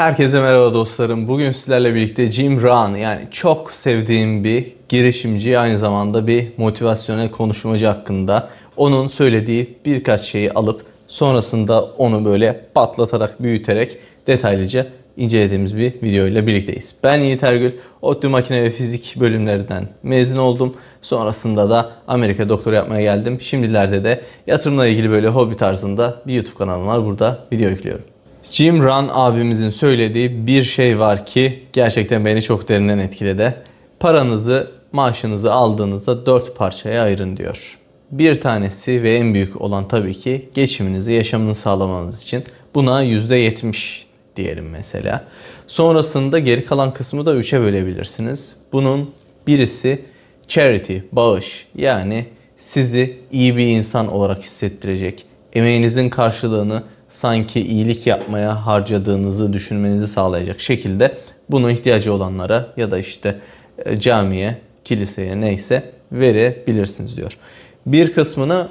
Herkese merhaba dostlarım. Bugün sizlerle birlikte Jim Rohn yani çok sevdiğim bir girişimci aynı zamanda bir motivasyonel konuşmacı hakkında onun söylediği birkaç şeyi alıp sonrasında onu böyle patlatarak büyüterek detaylıca incelediğimiz bir video ile birlikteyiz. Ben Yiğit Ergül, ODTÜ Makine ve Fizik bölümlerinden mezun oldum. Sonrasında da Amerika doktora yapmaya geldim. Şimdilerde de yatırımla ilgili böyle hobi tarzında bir YouTube kanalım var. Burada video yüklüyorum. Jim Rohn abimizin söylediği bir şey var ki gerçekten beni çok derinden etkiledi. Paranızı, maaşınızı aldığınızda dört parçaya ayırın diyor. Bir tanesi ve en büyük olan tabii ki geçiminizi, yaşamını sağlamanız için. Buna %70 diyelim mesela. Sonrasında geri kalan kısmı da üçe bölebilirsiniz. Bunun birisi charity, bağış. Yani sizi iyi bir insan olarak hissettirecek, emeğinizin karşılığını sanki iyilik yapmaya harcadığınızı düşünmenizi sağlayacak şekilde bunu ihtiyacı olanlara ya da işte e, camiye, kiliseye neyse verebilirsiniz diyor. Bir kısmını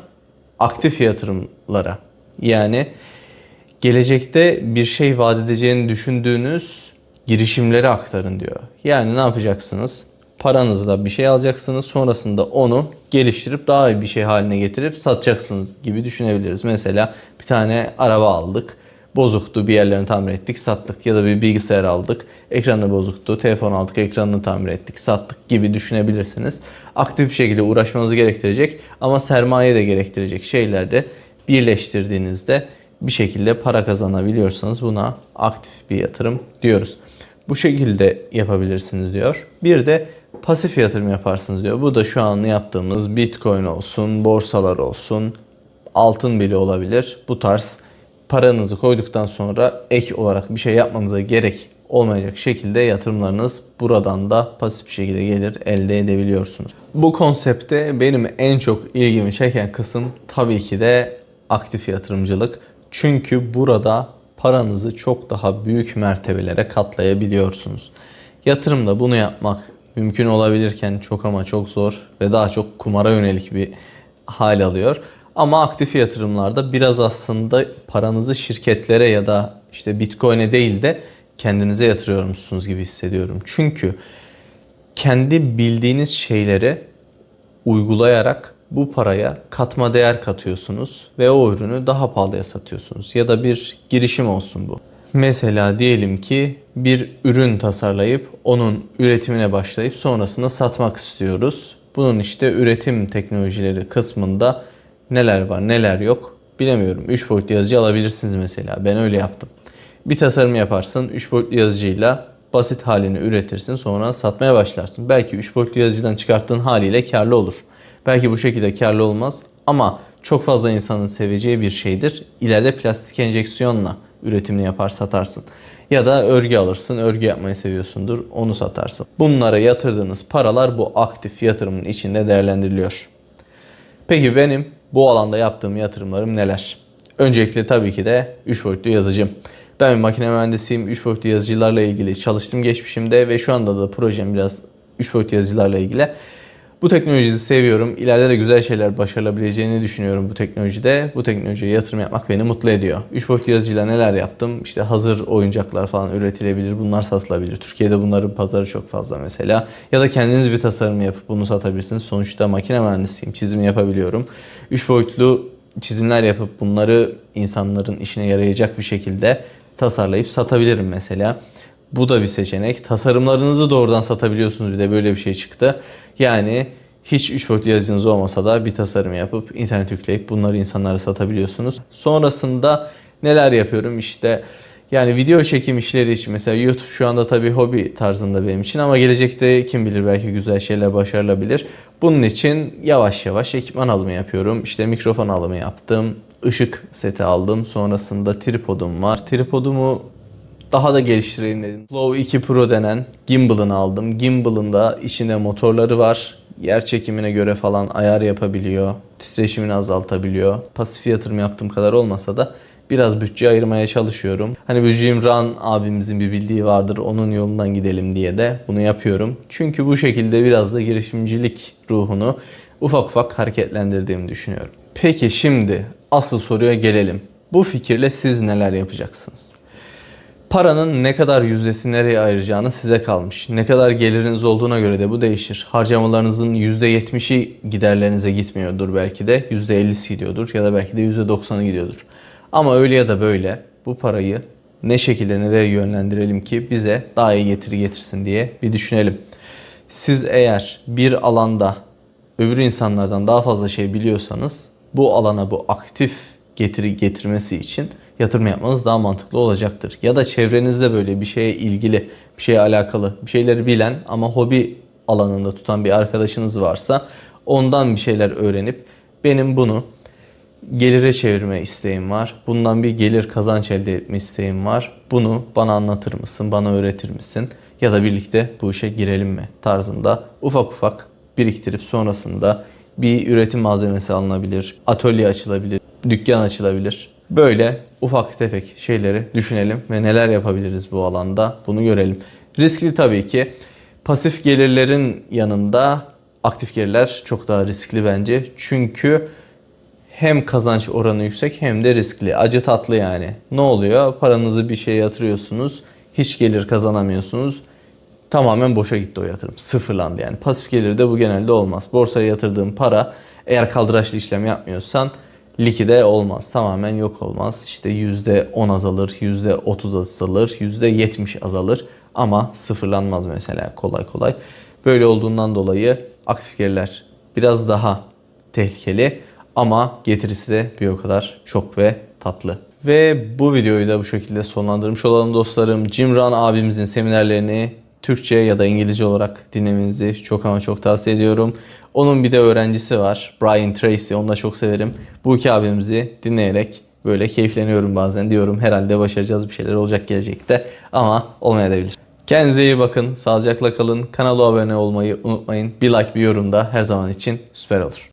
aktif yatırımlara yani gelecekte bir şey vaat edeceğini düşündüğünüz girişimlere aktarın diyor. Yani ne yapacaksınız? Paranızla bir şey alacaksınız. Sonrasında onu geliştirip daha iyi bir şey haline getirip satacaksınız gibi düşünebiliriz. Mesela bir tane araba aldık. Bozuktu bir yerlerini tamir ettik sattık ya da bir bilgisayar aldık ekranı bozuktu telefon aldık ekranını tamir ettik sattık gibi düşünebilirsiniz. Aktif bir şekilde uğraşmanızı gerektirecek ama sermaye de gerektirecek şeylerde birleştirdiğinizde bir şekilde para kazanabiliyorsanız buna aktif bir yatırım diyoruz. Bu şekilde yapabilirsiniz diyor. Bir de pasif yatırım yaparsınız diyor. Bu da şu an yaptığımız Bitcoin olsun, borsalar olsun, altın bile olabilir. Bu tarz paranızı koyduktan sonra ek olarak bir şey yapmanıza gerek olmayacak şekilde yatırımlarınız buradan da pasif bir şekilde gelir elde edebiliyorsunuz. Bu konsepte benim en çok ilgimi çeken kısım tabii ki de aktif yatırımcılık. Çünkü burada paranızı çok daha büyük mertebelere katlayabiliyorsunuz. Yatırımda bunu yapmak mümkün olabilirken çok ama çok zor ve daha çok kumara yönelik bir hal alıyor. Ama aktif yatırımlarda biraz aslında paranızı şirketlere ya da işte Bitcoin'e değil de kendinize yatırıyormuşsunuz gibi hissediyorum. Çünkü kendi bildiğiniz şeyleri uygulayarak bu paraya katma değer katıyorsunuz ve o ürünü daha pahalıya satıyorsunuz. Ya da bir girişim olsun bu. Mesela diyelim ki bir ürün tasarlayıp onun üretimine başlayıp sonrasında satmak istiyoruz. Bunun işte üretim teknolojileri kısmında neler var neler yok bilemiyorum. 3 boyutlu yazıcı alabilirsiniz mesela. Ben öyle yaptım. Bir tasarım yaparsın 3 boyutlu yazıcıyla basit halini üretirsin sonra satmaya başlarsın. Belki 3 boyutlu yazıcıdan çıkarttığın haliyle karlı olur. Belki bu şekilde karlı olmaz ama çok fazla insanın seveceği bir şeydir. İleride plastik enjeksiyonla üretimini yapar satarsın. Ya da örgü alırsın, örgü yapmayı seviyorsundur, onu satarsın. Bunlara yatırdığınız paralar bu aktif yatırımın içinde değerlendiriliyor. Peki benim bu alanda yaptığım yatırımlarım neler? Öncelikle tabii ki de 3 boyutlu yazıcım. Ben bir makine mühendisiyim. 3 boyutlu yazıcılarla ilgili çalıştım geçmişimde ve şu anda da projem biraz 3 boyutlu yazıcılarla ilgili. Bu teknolojiyi seviyorum. İleride de güzel şeyler başarılabileceğini düşünüyorum bu teknolojide. Bu teknolojiye yatırım yapmak beni mutlu ediyor. 3 boyutlu yazıcıyla neler yaptım? İşte hazır oyuncaklar falan üretilebilir. Bunlar satılabilir. Türkiye'de bunların pazarı çok fazla mesela. Ya da kendiniz bir tasarım yapıp bunu satabilirsiniz. Sonuçta makine mühendisiyim. Çizim yapabiliyorum. 3 boyutlu çizimler yapıp bunları insanların işine yarayacak bir şekilde tasarlayıp satabilirim mesela. Bu da bir seçenek. Tasarımlarınızı doğrudan satabiliyorsunuz. Bir de böyle bir şey çıktı. Yani hiç 3 boyutlu yazıcınız olmasa da bir tasarım yapıp internet yükleyip bunları insanlara satabiliyorsunuz. Sonrasında neler yapıyorum? İşte yani video çekim işleri için mesela YouTube şu anda tabii hobi tarzında benim için ama gelecekte kim bilir belki güzel şeyler başarılabilir. Bunun için yavaş yavaş ekipman alımı yapıyorum. İşte mikrofon alımı yaptım. ışık seti aldım. Sonrasında tripodum var. Tripodumu daha da geliştireyim dedim. Flow 2 Pro denen gimbal'ını aldım. Gimbal'ın da içinde motorları var. Yer çekimine göre falan ayar yapabiliyor. Titreşimini azaltabiliyor. Pasif yatırım yaptığım kadar olmasa da biraz bütçe ayırmaya çalışıyorum. Hani bu Jim Rohn abimizin bir bildiği vardır. Onun yolundan gidelim diye de bunu yapıyorum. Çünkü bu şekilde biraz da girişimcilik ruhunu ufak ufak hareketlendirdiğimi düşünüyorum. Peki şimdi asıl soruya gelelim. Bu fikirle siz neler yapacaksınız? Paranın ne kadar yüzdesi nereye ayıracağını size kalmış. Ne kadar geliriniz olduğuna göre de bu değişir. Harcamalarınızın %70'i giderlerinize gitmiyordur belki de. %50'si gidiyordur ya da belki de %90'ı gidiyordur. Ama öyle ya da böyle bu parayı ne şekilde nereye yönlendirelim ki bize daha iyi getiri getirsin diye bir düşünelim. Siz eğer bir alanda öbür insanlardan daha fazla şey biliyorsanız bu alana bu aktif getiri getirmesi için yatırım yapmanız daha mantıklı olacaktır. Ya da çevrenizde böyle bir şeye ilgili, bir şeye alakalı, bir şeyleri bilen ama hobi alanında tutan bir arkadaşınız varsa ondan bir şeyler öğrenip benim bunu gelire çevirme isteğim var. Bundan bir gelir kazanç elde etme isteğim var. Bunu bana anlatır mısın? Bana öğretir misin? Ya da birlikte bu işe girelim mi? Tarzında ufak ufak biriktirip sonrasında bir üretim malzemesi alınabilir, atölye açılabilir, dükkan açılabilir. Böyle ufak tefek şeyleri düşünelim ve neler yapabiliriz bu alanda bunu görelim. Riskli tabii ki. Pasif gelirlerin yanında aktif gelirler çok daha riskli bence. Çünkü hem kazanç oranı yüksek hem de riskli. Acı tatlı yani. Ne oluyor? Paranızı bir şeye yatırıyorsunuz. Hiç gelir kazanamıyorsunuz. Tamamen boşa gitti o yatırım. Sıfırlandı yani. Pasif gelirde bu genelde olmaz. Borsaya yatırdığın para eğer kaldıraçlı işlem yapmıyorsan likide olmaz. Tamamen yok olmaz. İşte %10 azalır, %30 azalır, %70 azalır. Ama sıfırlanmaz mesela kolay kolay. Böyle olduğundan dolayı aktif gelirler biraz daha tehlikeli ama getirisi de bir o kadar çok ve tatlı. Ve bu videoyu da bu şekilde sonlandırmış olalım dostlarım. Jim Rohn abimizin seminerlerini Türkçe ya da İngilizce olarak dinlemenizi çok ama çok tavsiye ediyorum. Onun bir de öğrencisi var. Brian Tracy. Onu da çok severim. Bu iki abimizi dinleyerek böyle keyifleniyorum bazen. Diyorum herhalde başaracağız bir şeyler olacak gelecekte. Ama olmayabilir. Kendinize iyi bakın. Sağlıcakla kalın. Kanala abone olmayı unutmayın. Bir like bir yorum da her zaman için süper olur.